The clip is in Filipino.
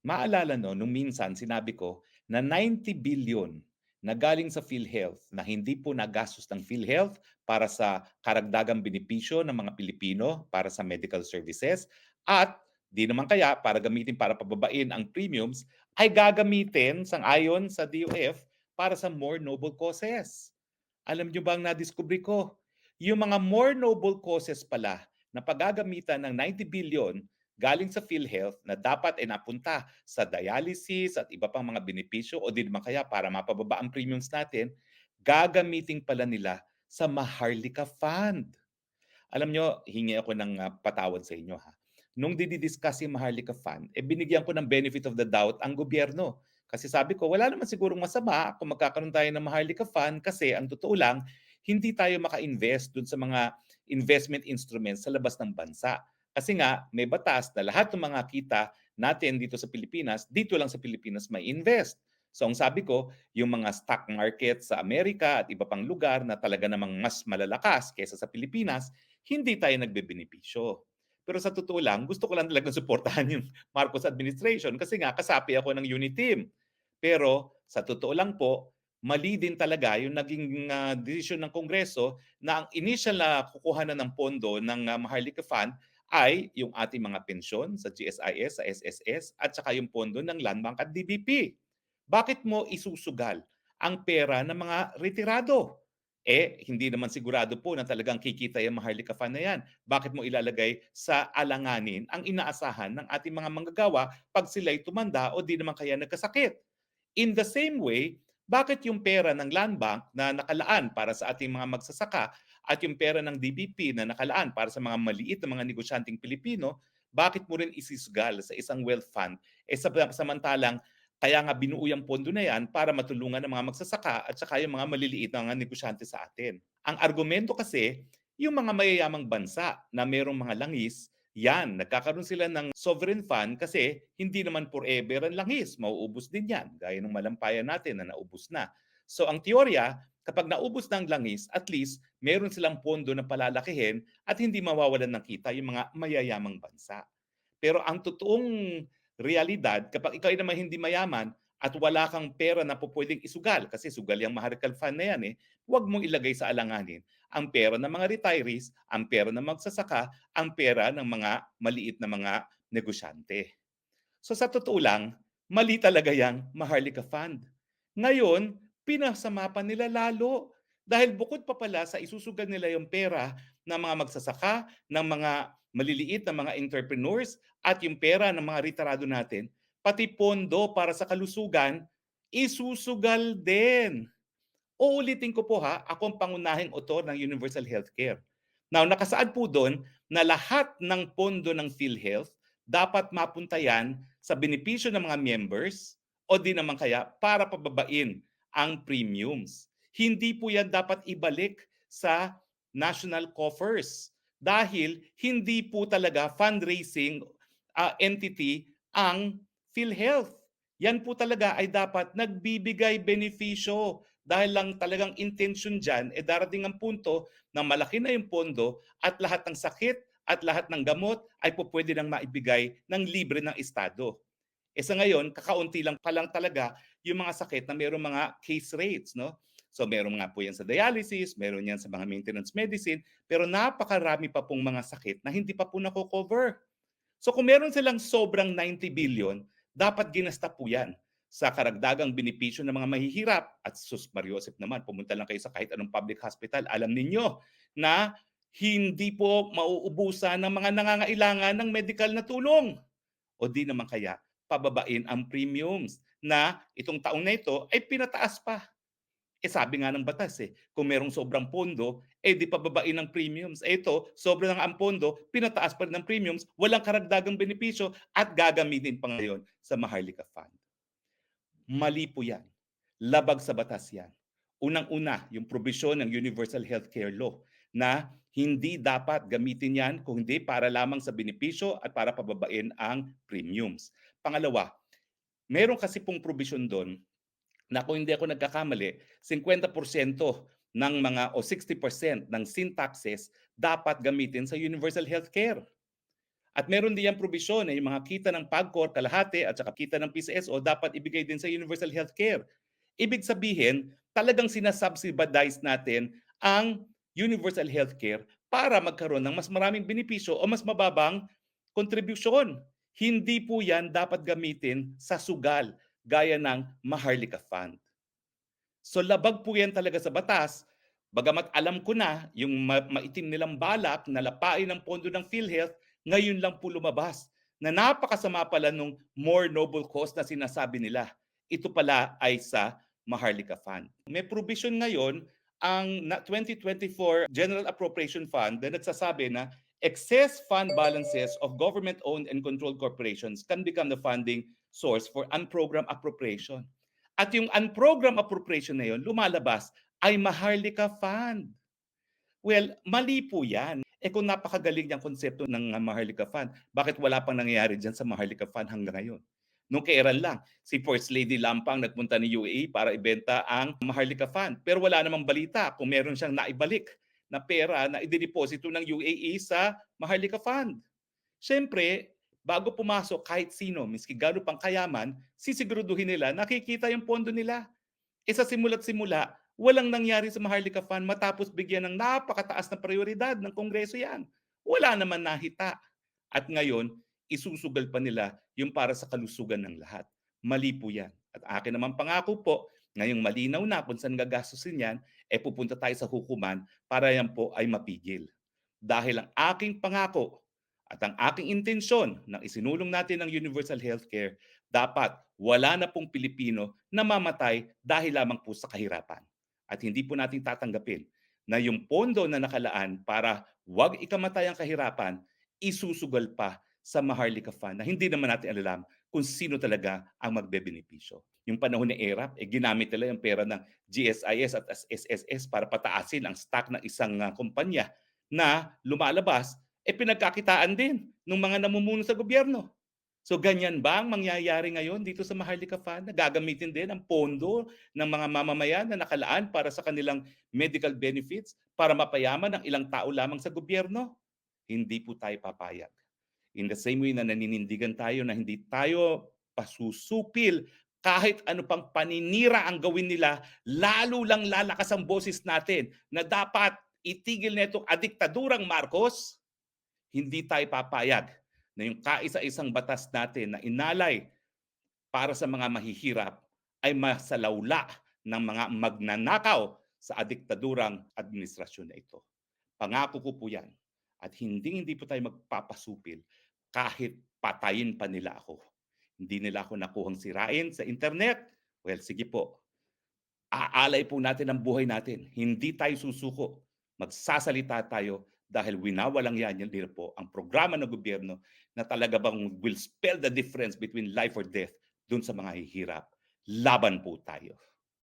Maalala no, nung minsan sinabi ko na 90 billion na galing sa PhilHealth na hindi po nagastos ng PhilHealth para sa karagdagang benepisyo ng mga Pilipino para sa medical services at di naman kaya para gamitin para pababain ang premiums ay gagamitin sang ayon sa DOF para sa more noble causes. Alam nyo ba ang nadiskubre ko? Yung mga more noble causes pala na paggagamitan ng 90 billion galing sa PhilHealth na dapat ay napunta sa dialysis at iba pang mga benepisyo o di naman kaya para mapababa ang premiums natin, gagamitin pala nila sa Maharlika Fund. Alam nyo, hingi ako ng uh, patawad sa inyo ha. Nung didiscuss yung Maharlika Fund, eh binigyan ko ng benefit of the doubt ang gobyerno. Kasi sabi ko, wala naman sigurong masama kung magkakaroon tayo ng Maharlika Fund kasi ang totoo lang, hindi tayo maka-invest dun sa mga investment instruments sa labas ng bansa. Kasi nga, may batas na lahat ng mga kita natin dito sa Pilipinas, dito lang sa Pilipinas may invest. So ang sabi ko, yung mga stock market sa Amerika at iba pang lugar na talaga namang mas malalakas kaysa sa Pilipinas, hindi tayo nagbebenepisyo. Pero sa totoo lang, gusto ko lang talagang suportahan yung Marcos administration kasi nga kasapi ako ng unit team. Pero sa totoo lang po, mali din talaga yung naging uh, desisyon ng Kongreso na ang initial na kukuhanan ng pondo ng uh, Maharlika Fund ay yung ating mga pensyon sa GSIS, sa SSS, at saka yung pondo ng Land Bank at DBP. Bakit mo isusugal ang pera ng mga retirado? Eh, hindi naman sigurado po na talagang kikita yung Maharlika Fund na yan. Bakit mo ilalagay sa alanganin ang inaasahan ng ating mga manggagawa pag sila'y tumanda o di naman kaya nagkasakit? In the same way, bakit yung pera ng Land Bank na nakalaan para sa ating mga magsasaka at yung pera ng DBP na nakalaan para sa mga maliit na mga negosyanteng Pilipino, bakit mo rin isisgal sa isang wealth fund? Eh samantalang kaya nga binuo yung pondo na yan para matulungan ng mga magsasaka at saka yung mga maliliit na mga negosyante sa atin. Ang argumento kasi, yung mga mayayamang bansa na mayroong mga langis, yan, nagkakaroon sila ng sovereign fund kasi hindi naman forever ang langis. Mauubos din yan, gaya ng malampayan natin na naubos na. So ang teorya, kapag naubos ng langis, at least meron silang pondo na palalakihin at hindi mawawalan ng kita yung mga mayayamang bansa. Pero ang totoong realidad, kapag ikaw ay naman hindi mayaman at wala kang pera na po pwedeng isugal, kasi sugal yung Maharikal Fund na yan eh, huwag mong ilagay sa alanganin ang pera ng mga retirees, ang pera ng magsasaka, ang pera ng mga maliit na mga negosyante. So sa totoo lang, mali talaga yung Maharlika Fund. Ngayon, pinasama pa nila lalo. Dahil bukod pa pala sa isusugal nila yung pera ng mga magsasaka, ng mga maliliit na mga entrepreneurs at yung pera ng mga retirado natin, pati pondo para sa kalusugan, isusugal din. Uulitin ko po ha, ako ang pangunahing otor ng Universal Healthcare. Now, nakasaad po doon na lahat ng pondo ng PhilHealth dapat mapunta yan sa benepisyo ng mga members o di naman kaya para pababain ang premiums. Hindi po yan dapat ibalik sa national coffers dahil hindi po talaga fundraising uh, entity ang PhilHealth. Yan po talaga ay dapat nagbibigay benepisyo dahil lang talagang intention dyan, eh darating ang punto na malaki na yung pondo at lahat ng sakit at lahat ng gamot ay po pwede nang maibigay ng libre ng Estado. E sa ngayon, kakaunti lang pa lang talaga yung mga sakit na mayroong mga case rates. No? So meron nga po yan sa dialysis, meron yan sa mga maintenance medicine, pero napakarami pa pong mga sakit na hindi pa po nako-cover. So kung meron silang sobrang 90 billion, dapat ginasta po yan sa karagdagang benepisyo ng mga mahihirap. At sus Mariosep naman, pumunta lang kayo sa kahit anong public hospital. Alam ninyo na hindi po mauubusan ng mga nangangailangan ng medical na tulong. O di naman kaya pababain ang premiums na itong taong na ito ay pinataas pa. Eh sabi nga ng batas eh, kung merong sobrang pondo, eh di pababain ng premiums. Eh ito, sobrang ang pondo, pinataas pa rin ng premiums, walang karagdagang benepisyo at gagamitin pa ngayon sa Maharlika Fund. Mali po yan. Labag sa batas yan. Unang-una, yung probisyon ng Universal Healthcare Law na hindi dapat gamitin yan kung hindi para lamang sa benepisyo at para pababain ang premiums. Pangalawa, meron kasi pong provision doon na kung hindi ako nagkakamali, 50% ng mga o 60% ng sin taxes dapat gamitin sa universal healthcare. At meron din yang probisyon na yung mga kita ng PAGCOR, kalahati, at saka kita ng PCSO dapat ibigay din sa universal healthcare. Ibig sabihin, talagang sinasubsidize natin ang universal healthcare para magkaroon ng mas maraming benepisyo o mas mababang kontribusyon. Hindi po yan dapat gamitin sa sugal gaya ng Maharlika Fund. So labag po yan talaga sa batas. Bagamat alam ko na yung ma- maitim nilang balak na lapain ang pondo ng PhilHealth, ngayon lang po lumabas na napakasama pala nung more noble cause na sinasabi nila. Ito pala ay sa Maharlika Fund. May provision ngayon ang na- 2024 General Appropriation Fund na nagsasabi na excess fund balances of government-owned and controlled corporations can become the funding source for unprogrammed appropriation. At yung unprogrammed appropriation na yun, lumalabas ay Maharlika Fund. Well, mali po yan. Eh kung napakagaling yung konsepto ng uh, Maharlika Fund, bakit wala pang nangyayari dyan sa Maharlika Fund hanggang ngayon? Nung kailan lang, si First Lady Lampang nagpunta ni UAE para ibenta ang Maharlika Fund. Pero wala namang balita kung meron siyang naibalik na pera na idideposito ng UAE sa Maharlika Fund. Siyempre, bago pumasok kahit sino, miski gano'n pang kayaman, sisiguraduhin nila nakikita yung pondo nila. E sa simula't simula, walang nangyari sa Maharlika Fund matapos bigyan ng napakataas na prioridad ng Kongreso yan. Wala naman nahita. At ngayon, isusugal pa nila yung para sa kalusugan ng lahat. Mali po yan. At akin naman pangako po, ngayong malinaw na kung saan gagastusin yan, eh pupunta tayo sa hukuman para yan po ay mapigil. Dahil ang aking pangako at ang aking intensyon ng isinulong natin ng universal healthcare, dapat wala na pong Pilipino na mamatay dahil lamang po sa kahirapan. At hindi po natin tatanggapin na yung pondo na nakalaan para wag ikamatay ang kahirapan, isusugal pa sa Maharlika Fund na hindi naman natin alam kung sino talaga ang magbebenepisyo. Yung panahon ni ERAP, eh, ginamit nila yung pera ng GSIS at SSS para pataasin ang stock ng isang uh, kumpanya na lumalabas, eh pinagkakitaan din ng mga namumuno sa gobyerno. So ganyan ba ang mangyayari ngayon dito sa Maharlika Fund gagamitin din ang pondo ng mga mamamayan na nakalaan para sa kanilang medical benefits para mapayaman ang ilang tao lamang sa gobyerno? Hindi po tayo papayag. In the same way na naninindigan tayo na hindi tayo pasusupil kahit ano pang paninira ang gawin nila, lalo lang lalakas ang boses natin na dapat itigil na itong adiktadurang Marcos, hindi tayo papayag na yung kaisa-isang batas natin na inalay para sa mga mahihirap ay masalawla ng mga magnanakaw sa adiktadurang administrasyon na ito. Pangako ko po yan. At hindi hindi po tayo magpapasupil kahit patayin pa nila ako. Hindi nila ako nakuhang sirain sa internet. Well, sige po. Aalay po natin ang buhay natin. Hindi tayo susuko. Magsasalita tayo dahil winawalang yan yan din po ang programa ng gobyerno na talaga bang will spell the difference between life or death dun sa mga hihirap. Laban po tayo.